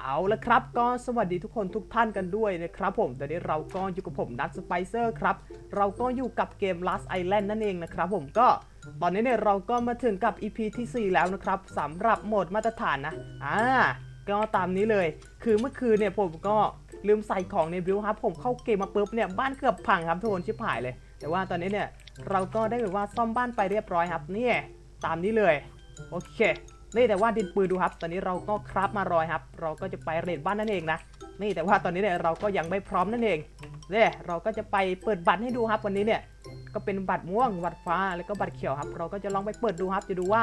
เอาละครับก็สวัสดีทุกคนทุกท่านกันด้วยนะครับผมตอนนี้เราก็อยู่กับผมนัทสไปเซอร์ครับ เราก็อยู่กับเกม Last Island นั่นเองนะครับผมก็ตอนนี้เนี่ยเราก็มาถึงกับ EP ที่ 4 แล้วนะครับสำหรับโหมดมาตรฐานนะอ่าก็ตามนี้เลย คือเมื่อคืนเนี่ยผมก็ลืมใส่ของในบิวครับผมเข้าเกมมาปุ๊บเนี่ยบ้านเกือบพังครับทุกคนชิบหายเลย แต่ว่าตอนนี้เนี่ยเราก็ได้แบบว่าซ่อมบ้านไปเรียบร้อยครับนี่ตามนี้เลยโอเค นี่แต่ว่าดินปืนดูครับ ตอนนี้เราก็คราฟมารอยครับ เราก็จะไปเรดบ้านนั่นเองนะ นี่แต่ว่าตอนนี้เนี่ยเราก็ยังไม่พร้อมนั่นเองเนี่ยเราก็จะไปเปิดบัตรให้ดูครับวันนี้เนี่ย ก็เป็นบัตรม่วง บัตรฟ้า แล้วก็บัตรเขียวครับ เราก็จะลองไปเปิดดูครับ จะดูว่า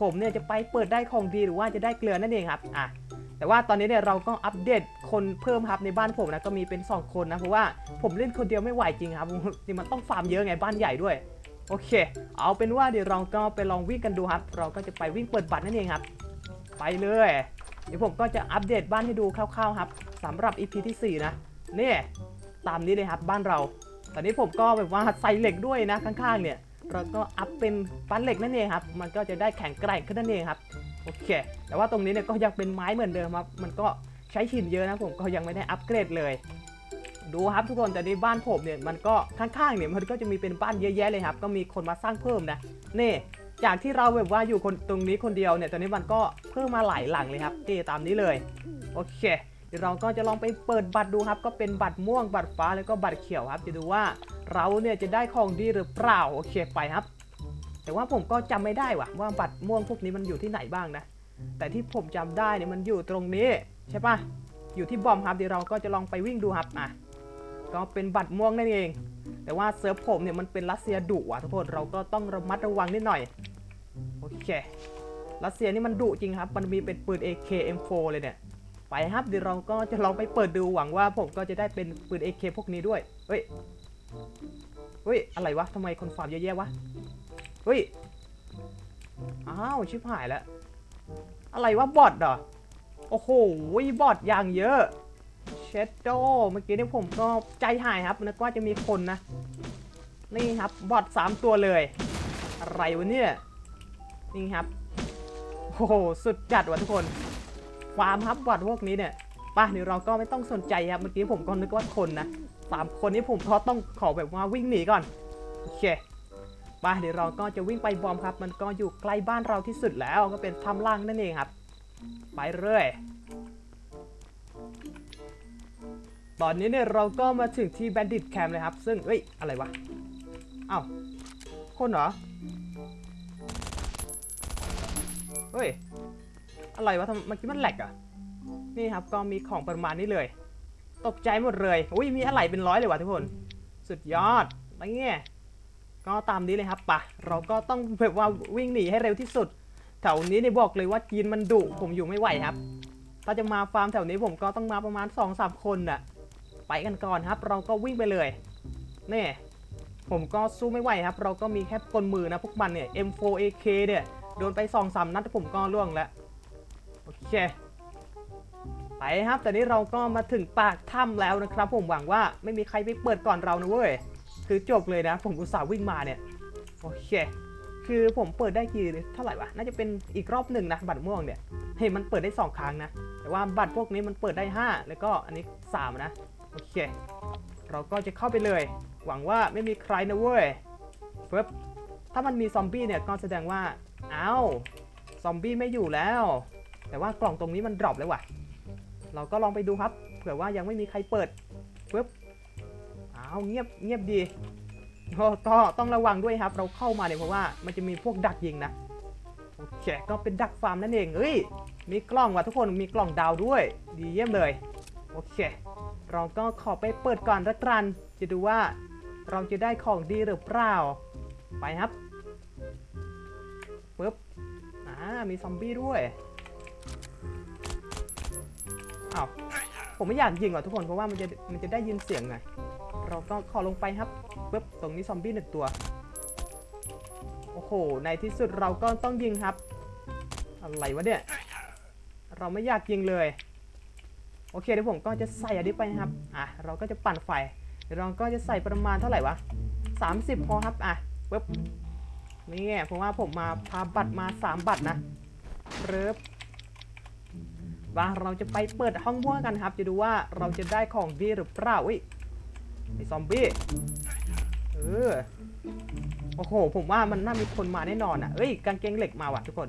ผมเนี่ยจะไปเปิดได้ของดีหรือว่าจะได้เกลือนั่นเองครับ อะ แต่ว่าตอนนี้เนี่ยเราก็อัปเดตคนเพิ่มครับในบ้านผมนะ ก็มีเป็น 2 คนนะ เพราะว่าผมเล่นคนเดียวไม่ไหวจริงครับ นี่มันต้องฟาร์มเยอะไงบ้านใหญ่ด้วย โอเค เอาเป็นว่าเดี๋ยวเราก็ไปลองวิ่งกันดูครับ เราก็จะไปวิ่งเปิดบัตรนั่นเองครับ ไปเลย เดี๋ยวผมก็จะอัปเดตบ้านให้ดูคร่าวๆครับสำหรับ EP ที่ 4 นะนี่ตามนี้เลยครับบ้านเรา ตอนนี้ผมก็แบบว่าใส่เหล็กด้วยนะข้างๆเนี่ย เราก็อัพเป็นปั้นเหล็กนั่นเองครับ มันก็จะได้แข็งแกร่งขึ้นนั่นเองครับ โอเค แต่ว่าตรงนี้เนี่ยก็ยังเป็นไม้เหมือนเดิมครับ มันก็ใช้หินเยอะนะผมก็ยังไม่ได้อัปเกรดเลย ดูครับทุกคนแต่ในบ้านผมเนี่ยมันก็ข้างๆเนี่ยมันก็จะมีเป็นบ้านเยอะแยะเลยครับ ก็มีคนมาสร้างเพิ่มนะนี่จากที่เราแบบว่าอยู่คนตรงนี้คนเดียวเนี่ยตอนนี้มันก็เพิ่มมาหลายหลังเลยครับนี่ตามนี้เลยโอเคเดี๋ยวเราก็จะลองไปเปิดบัตรดูครับ ก็เป็นบัตรม่วงบัตรฟ้าแล้วก็บัตรเขียวครับ จะดูว่าเราเนี่ยจะได้ของดีหรือเปล่าโอเคไปครับ แต่ว่าผมก็จำไม่ได้ว่ะว่าบัตรม่วงพวกนี้มันอยู่ที่ไหนบ้างนะ แต่ที่ผมจำได้เนี่ยมันอยู่ตรงนี้ใช่ปะอยู่ที่บอมครับเดี๋ยวเราก็จะลองไปวิ่งดูครับอะ ก็เป็นบัตรม่วงนั่นเอง แต่ว่าเซิร์ฟผมเนี่ยมันเป็นรัสเซียดุว่ะทุกคนเราก็ต้องระมัดระวังนิดหน่อยโอเครัสเซียนี่มันดุจริงครับ มันมีเป็นปืน AK M4 เลยเนี่ยไปครับเดี๋ยวเราก็จะลองไปเปิดดูหวังว่าผมก็จะได้เป็นปืน AK พวกนี้ด้วยเฮ้ยเฮ้ยอะไรวะทำไมคนฟาร์มเยอะแยะวะเฮ้ยอ้าวชิบหายแล้วอะไรวะบอทเหรอโอ้โหบอทอย่างเยอะ เชดโดเมื่อกี้นี่ผมก็ใจหายครับนึกว่าจะมีคนนะ นี่ครับบอทสามตัวเลย อะไรวะเนี่ยนี่ครับโอ้โหสุดจัดว่ะทุกคนฟามครับบอทพวกนี้เนี่ยป่ะเดี๋ยวเราก็ไม่ต้องสนใจครับเมื่อกี้ผมก็นึกว่าคนนะสามคนนี้ผมก็ต้องขอแบบว่าวิ่งหนีก่อนโอเคป่ะเดี๋ยวเราก็จะวิ่งไปบอมครับ มันก็อยู่ใกล้บ้านเราที่สุดแล้วก็เป็นถ้ำล่างนั่นเองครับ ไปเรื่อย ตอนนี้เนี่ยเราก็มาถึงที่แบนดิตแคมป์เลยครับ ซึ่งเอ้ย อะไรวะเอ้าคนเหรอ เฮ้ย อะไรวะทำเมื่อกี้มันแหลกอะนี่ครับก็มีของประมาณนี้เลย ตกใจหมดเลย อุ้ยมีอะไรเป็นร้อยเลยวะทุกคน สุดยอดอะไรเงี้ยก็ตามนี้เลยครับปะเราก็ต้องแบบว่าวิ่งหนีให้เร็วที่สุด แถวนี้เนี่ยบอกเลยว่าจีนมันดุผมอยู่ไม่ไหวครับ ถ้าจะมาฟาร์มแถวนี้ผมก็ต้องมาประมาณ2อสคนน่ะ ไปกันก่อนครับ เราก็วิ่งไปเลยนี่ผมก็สู้ไม่ไหวครับ เราก็มีแค่กลมือนะพวกมันเนี่ย M4AK เนี่ยโดนไป2อสนัดผมก็ล่วงแล้วโอเคไปครับแต่นี้เราก็มาถึงปากถ้ำแล้วนะครับ ผมหวังว่าไม่มีใครไปเปิดก่อนเรานะเว้ยคือจบเลยนะ ผมอุตส่าห์วิ่งมาเนี่ยโอเคคือผมเปิดได้กี่เท่าไหร่วะน่าจะเป็นอีกรอบหนึ่งนะบัตรม่วงเนี่ยเฮ้ยมันเปิดได้ 2 ครั้งนะ แต่ว่าบัตรพวกนี้มันเปิดได้ 5 แล้วก็อันนี้ 3 นะ โอเค เราก็จะเข้าไปเลย หวังว่าไม่มีใครนะเว้ยเฟิบถ้ามันมีซอมบี้เนี่ยก็แสดงว่าอ้าวซอมบี้ไม่อยู่แล้ว แต่ว่ากล่องตรงนี้มันดรอปแล้วว่ะ เราก็ลองไปดูครับ เผื่อว่ายังไม่มีใครเปิดปึ๊บอ้าวเงียบเงียบดีก็ต้องระวังด้วยครับ เราเข้ามาเนี่ยเพราะว่ามันจะมีพวกดักยิงนะโอเคก็เป็นดักฟาร์มนั่นเองเฮ้ยมีกล้องว่ะทุกคนมีกล่องดาวด้วย ดีเยี่ยมเลย โอเค เราก็ขอไปเปิดก่อนละกัน จะดูว่าเราจะได้ของดีหรือเปล่า ไปครับปึ๊บอ่ามีซอมบี้ด้วยอ้าวผมไม่อยากยิงอะทุกคนเพราะว่ามันจะมันจะได้ยินเสียงไงเราก็ขอลงไปครับปึ๊บตรงนี้ซอมบี้หนึ่งตัว โอ้โห ในที่สุดเราก็ต้องยิงครับ อะไรวะเนี่ย เราไม่อยากยิงเลย โอเคเดี๋ยวผมก็จะใส่อันนี้ไปนะครับ อะเราก็จะปั่นไฟเดี๋ยวเราก็จะใส่ประมาณเท่าไหร่วะ30 พอครับอะปึ๊บนี่ไงเพราะว่าผมมาพาบัตรมา 3 บัตรนะเริบว่าเราจะไปเปิดห้องม่วงกันครับ จะดูว่าเราจะได้ของดีหรือเปล่าอุ้ยไอซอมบี้เออโอ้โห ผมว่ามันน่ามีคนมาแน่นอนอะเอ้ยกางเกงเหล็กมาว่ะทุกคน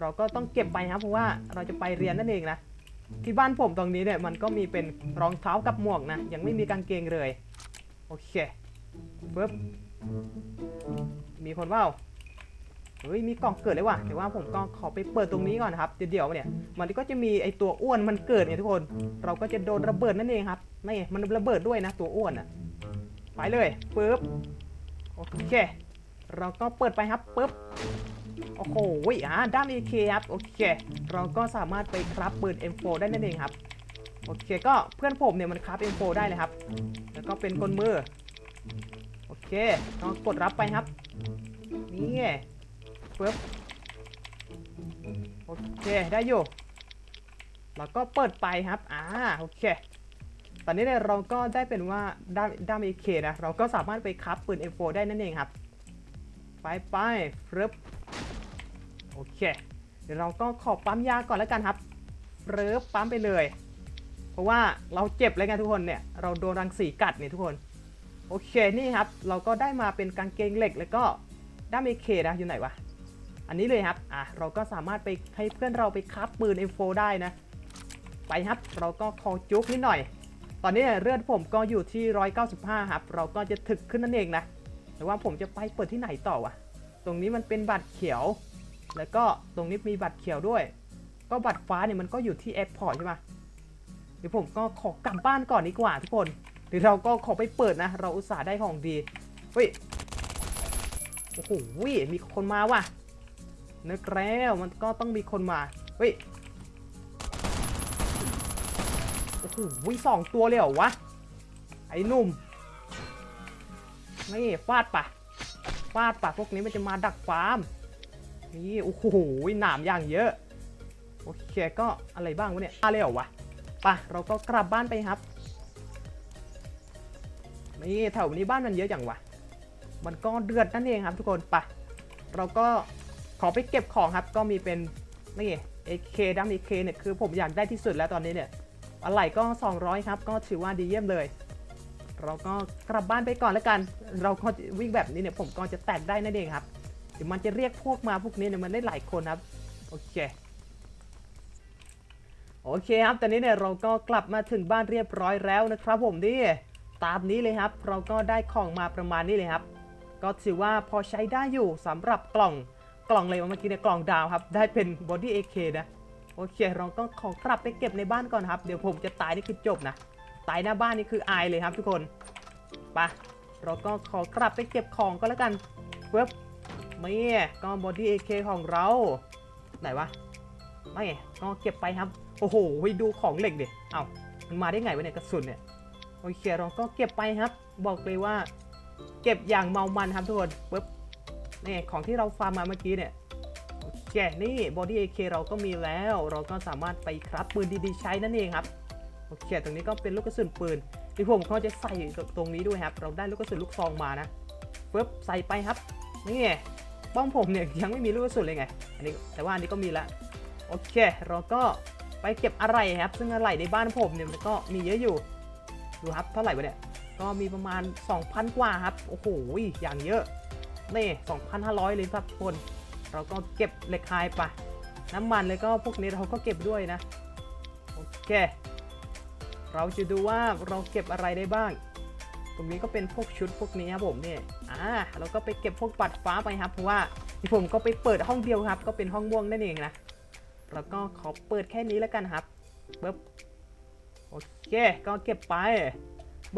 เราก็ต้องเก็บไปครับเพราะว่าเราจะไปเรียนนั่นเองนะ ที่บ้านผมตรงนี้เนี่ยมันก็มีเป็นรองเท้ากับหมวกนะ ยังไม่มีกางเกงเลย โอเคปึ๊บมีคนเปล่าเฮ้ยมีกล่องเกิดเลยว่ะแต่ว่าผมก็ขอไปเปิดตรงนี้ก่อนนะครับเดี๋ยวเดี๋ยเนี่ย มันก็จะมีไอตัวอ้วนมันเกิดเนี่ยทุกคน เราก็จะโดนระเบิดนั่นเองครับนี่มันระเบิดด้วยนะตัวอ้วนอะไปเลยปึ๊บโอเค เราก็เปิดไปครับปึ๊บ โอ้โหอ่าด้าม AK ครับโอเค เราก็สามารถไปครับปืน M4 ได้นั่นเองครับโอเคก็เพื่อนผมเนี่ยมันครับ M4 ได้เลยครับ แล้วก็เป็นกลมือโอเคก็กดรับไปครับนี่ไงปึ๊บโอเคได้อยู่แล้วก็เปิดไปครับอ่าโอเค ตอนนี้เนี่ยเราก็ได้เป็นว่าด้ามด้าม AK นะเราก็สามารถไปครับปืน M4 ได้นั่นเองครับ ไปไปฟึบ โอเค เดี๋ยวเราก็ขอปั๊มยาก่อนแล้วกันครับเริบปั๊มไปเลย เพราะว่าเราเจ็บเลยไงทุกคนเนี่ย เราโดนรังสีกัดเนี่ยทุกคน โอเคนี่ครับ เราก็ได้มาเป็นกางเกงเหล็กแล้วก็ด้ามเอเคนะอยู่ไหนวะ อันนี้เลยครับ อะเราก็สามารถไปให้เพื่อนเราไปคับปืน M4 ได้นะ ไปครับ เราก็คอจุกนิดหน่อย ตอนนี้เลือดผมก็อยู่ที่ 195 ครับ เราก็จะถึกขึ้นนั่นเองนะ แต่ว่าผมจะไปเปิดที่ไหนต่อวะ ตรงนี้มันเป็นบัตรเขียว แล้วก็ตรงนี้มีบัตรเขียวด้วย ก็บัตรฟ้าเนี่ยมันก็อยู่ที่แอร์พอร์ตใช่ไหมเดี๋ยวผมก็ขอกลับบ้านก่อนดีกว่าทุกคนเดี๋ยวเราก็ขอไปเปิดนะ เราอุตส่าห์ได้ของดีเฮ้ยโอ้โหมีคนมาว่ะนึกแล้วมันก็ต้องมีคนมาเฮ้ยโอ้โหสองตัวเลยเหรอวะไอ้หนุ่มนี่ฟาดปะฟาดปะพวกนี้มันจะมาดักฟาร์ม นี่โอ้โหหนามอย่างเยอะ โอเคก็อะไรบ้างวะเนี่ยอะไรเหรอวะไปะเราก็กลับบ้านไปครับ นี่แถวนี้บ้านมันเยอะอย่างวะ มันก็เดือดนั่นเองครับทุกคนไปะเราก็ขอไปเก็บของครับ ก็มีเป็นนี่เอเคดัมเอเคเนี่ยคือผมอยากได้ที่สุดแล้วตอนนี้เนี่ยอะไรก็ 200 ครับ ก็ถือว่าดีเยี่ยมเลย เราก็กลับบ้านไปก่อนแล้วกัน เราก็วิ่งแบบนี้เนี่ยผมก็จะแตกได้นั่นเองครับ เดี๋ยวมันจะเรียกพวกมาพวกนี้เนี่ยมันได้หลายคนครับ โอเค โอเคครับ ตอนนี้เนี่ยเราก็กลับมาถึงบ้านเรียบร้อยแล้วนะครับผมนี่ตามนี้เลยครับ เราก็ได้ของมาประมาณนี้เลยครับ ก็ถือว่าพอใช้ได้อยู่สำหรับกล่องกล่องอะไรวะเมื่อกี้เนี่ยกล่องดาวครับ ได้เป็นบอดี้เอเคนะ โอเค เราก็ขอกลับไปเก็บในบ้านก่อนครับ เดี๋ยวผมจะตายนี่คือจบนะ ตายหน้าบ้านนี่คืออายเลยครับทุกคน ไป เราก็ขอกลับไปเก็บของก็แล้วกันเว็บ มก็บอดี้เอเคของเรา ไหนวะ ไม่ก็เก็บไปครับ โอ้โหไปดูของเหล็กดิ เอ้ามันมาได้ไงวะเนี่ยกระสุนเนี่ย โอเคเราก็เก็บไปครับ บอกเลยว่า เก็บอย่างเมามันครับทุกคนปึ๊บนี่ของที่เราฟาร์มมาเมื่อกี้เนี่ยโอเคนี่บอดี้เอเคเราก็มีแล้ว เราก็สามารถไปครับปืนดีๆใช้นั่นเองครับ โอเค ตรงนี้ก็เป็นลูกกระสุนปืนที่ผมเขาจะใส่ตรงนี้ด้วยครับ เราได้ลูกกระสุนลูกซองมานะปึ๊บใส่ไปครับ นี่ไง ป้อมผมเนี่ยยังไม่มีลูกกระสุนเลยไง อันนี้แต่ว่าอันนี้ก็มีแล้วโอเคเราก็ไปเก็บอะไรครับ ซึ่งอะไรในบ้านผมเนี่ยมันก็มีเยอะอยู่ดูครับเท่าไหร่วะเนี่ยก็มีประมาณ 2,000 กว่าครับ โอ้โหอย่างเยอะนี่2,500เลยครับทุกคนเราก็เก็บเหล็กไฮไปน้ำมันเลยก็พวกนี้เราก็เก็บด้วยนะโอเค เราจะดูว่าเราเก็บอะไรได้บ้าง ตรงนี้ก็เป็นพวกชุดพวกนี้ครับผมเนี่ย อ่าเราก็ไปเก็บพวกบัตรฟ้าไปครับเพราะว่าที่ผมก็ไปเปิดห้องเดียวครับ ก็เป็นห้องม่วงนั่นเองนะแล้วก็ขอเปิดแค่นี้แล้วกันครับปึ๊บโอเคก็เก็บไป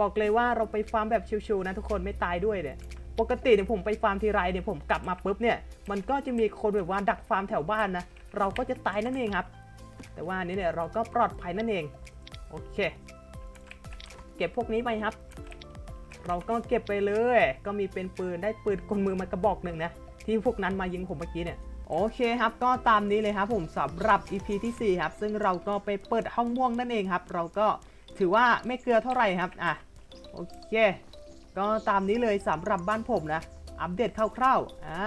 บอกเลยว่าเราไปฟาร์มแบบชิวๆนะทุกคนไม่ตายด้วยเนี่ยปกติเนี่ยผมไปฟาร์มทีไรเนี่ยผมกลับมาปุ๊บเนี่ยมันก็จะมีคนแบบว่าดักฟาร์มแถวบ้านนะเราก็จะตายนั่นเองครับ แต่ว่านนี้เนี่ยเราก็ปลอดภัยนั่นเองโอเค เก็บพวกนี้ไปครับ เราก็เก็บไปเลย ก็มีเป็นปืนได้ปืนกลมือมากระบอกหนึ่งนะ ที่พวกนั้นมายิงผมเมื่อกี้เนี่ยโอเคครับ ก็ตามนี้เลยครับผมสำหรับ EP ที่ 4 ครับ ซึ่งเราก็ไปเปิดห้องม่วงนั่นเองครับ เราก็ถือว่าไม่เกลือเท่าไหร่ครับ อะ โอเค ก็ตามนี้เลยสำหรับบ้านผมนะ อัปเดตคร่าวๆ อ่า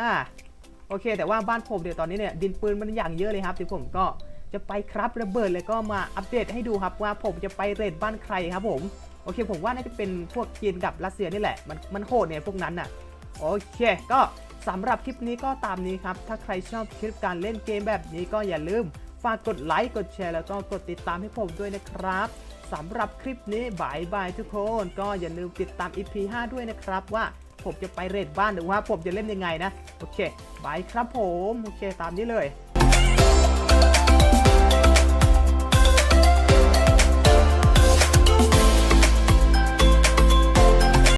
โอเค แต่ว่าบ้านผมเดี๋ยวตอนนี้เนี่ย ดินปืนมันอย่างเยอะเลยครับเดี๋ยวผมก็จะไปครับระเบิดแล้วก็มาอัปเดตให้ดูครับว่าผมจะไปเรดบ้านใครครับผม อเคผมว่าน่าจะเป็นพวกจีนกับรัสเซียนี่แหละ มันมันโหดเนี่ยพวกนั้นน่ะโอเคก็สำหรับคลิปนี้ก็ตามนี้ครับ ถ้าใครชอบคลิปการเล่นเกมแบบนี้ก็อย่าลืมฝากกดไลค์กดแชร์แล้วก็กดติดตามให้ผมด้วยนะครับสำหรับคลิปนี้บายบายทุกคน ก็อย่าลืมติดตาม EP 5 ด้วยนะครับว่าผมจะไปเรดบ้านหรือว่าผมจะเล่นยังไงนะ โอเคบายครับผม โอเคตามนี้เลย